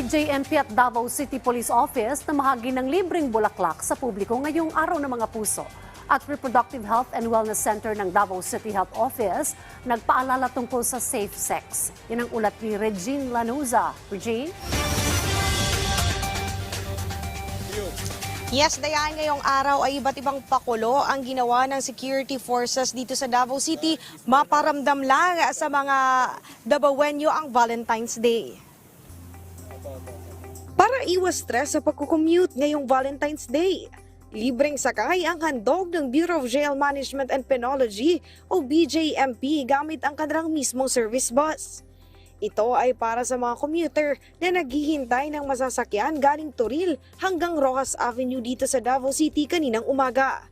BJMP at Davao City Police Office na mahagi ng libreng bulaklak sa publiko ngayong araw ng mga puso. At Reproductive Health and Wellness Center ng Davao City Health Office nagpaalala tungkol sa safe sex. Yan ang ulat ni Regine Lanuza. Regine? Yes, Dayan, ngayong araw ay iba't ibang pakulo ang ginawa ng security forces dito sa Davao City. Maparamdam lang sa mga Davaoenyo ang Valentine's Day. Para iwas stress sa pagkukommute ngayong Valentine's Day, libreng sakay ang handog ng Bureau of Jail Management and Penology o BJMP gamit ang kanilang mismong service bus. Ito ay para sa mga commuter na naghihintay ng masasakyan galing Toril hanggang Rojas Avenue dito sa Davao City kaninang umaga.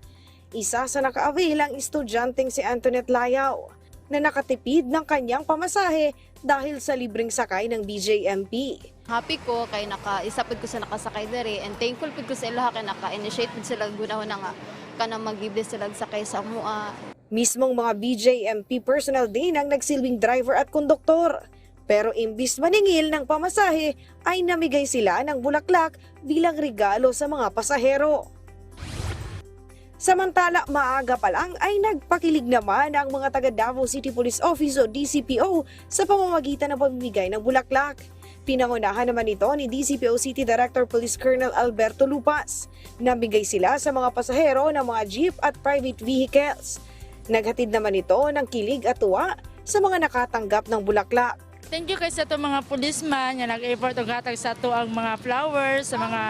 Isa sa naka-avail ang estudyanteng si Antoinette Layaw na nakatipid ng kanyang pamasahe dahil sa libreng sakay ng BJMP. Happy ko kay naka-isapid ko sa nakasakay dere and thankful pud ko sa ilaha kay naka-initiate pud sila gunahon nga kana magible sila sakay sa mua. Mismong mga BJMP personnel din ang nagsilbing driver at konduktor. Pero imbis maningil ng pamasahe ay namigay sila ng bulaklak bilang regalo sa mga pasahero. Samantala, maaga pa lang ay nagpakilig naman ang mga taga Davao City Police Office o DCPO sa pamamagitan ng pamimigay ng bulaklak. Pinangunahan naman ito ni DCPO City Director Police Colonel Alberto Lupas. Namigay sila sa mga pasahero ng mga jeep at private vehicles. Naghatid naman ito ng kilig at tuwa sa mga nakatanggap ng bulaklak. Thank you kay sa to mga policeman nga nag-effort og hatag sa to ang mga flowers sa mga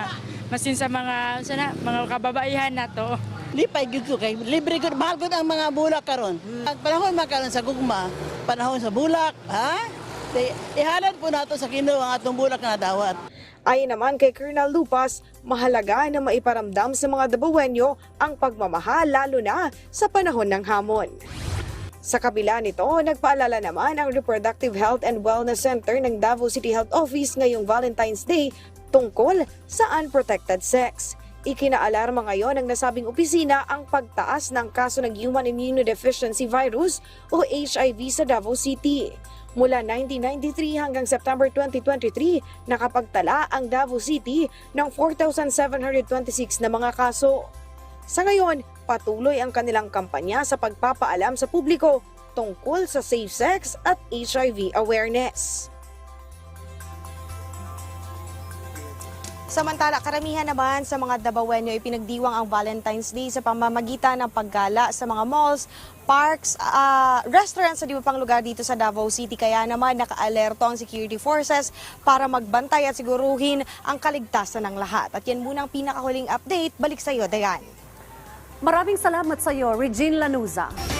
masin sa mga sana mga kababaihan nato. Lipay gyud ko kay libre gud mahal gud ang mga bulak karon. Ang panahon makaron sa gugma, panahon sa bulak, ha? Di, ihalad po nato sa Ginoo ang atong bulak na dawat. Ayon naman kay Colonel Lupas, mahalaga na maiparamdam sa mga Dabawenyo ang pagmamahal lalo na sa panahon ng hamon. Sa kabila nito, nagpaalala naman ang Reproductive Health and Wellness Center ng Davao City Health Office ngayong Valentine's Day tungkol sa unprotected sex. Ikinaalarma ngayon ng nasabing opisina ang pagtaas ng kaso ng Human Immunodeficiency Virus o HIV sa Davao City. Mula 1993 hanggang September 2023, nakapagtala ang Davao City ng 4,726 na mga kaso. Sa ngayon, patuloy ang kanilang kampanya sa pagpapaalam sa publiko tungkol sa safe sex at HIV awareness. Samantala, karamihan naman sa mga Dabawenyo ay pinagdiwang ang Valentine's Day sa pamamagitan ng paggala sa mga malls, parks, ah, restaurants sa di ba pang lugar dito sa Davao City. Kaya naman naka-alerto ang security forces para magbantay at siguruhin ang kaligtasan ng lahat. At yan muna ang pinakahuling update. Balik sa iyo, Dayan. Maraming salamat sa iyo, Regine Lanuza.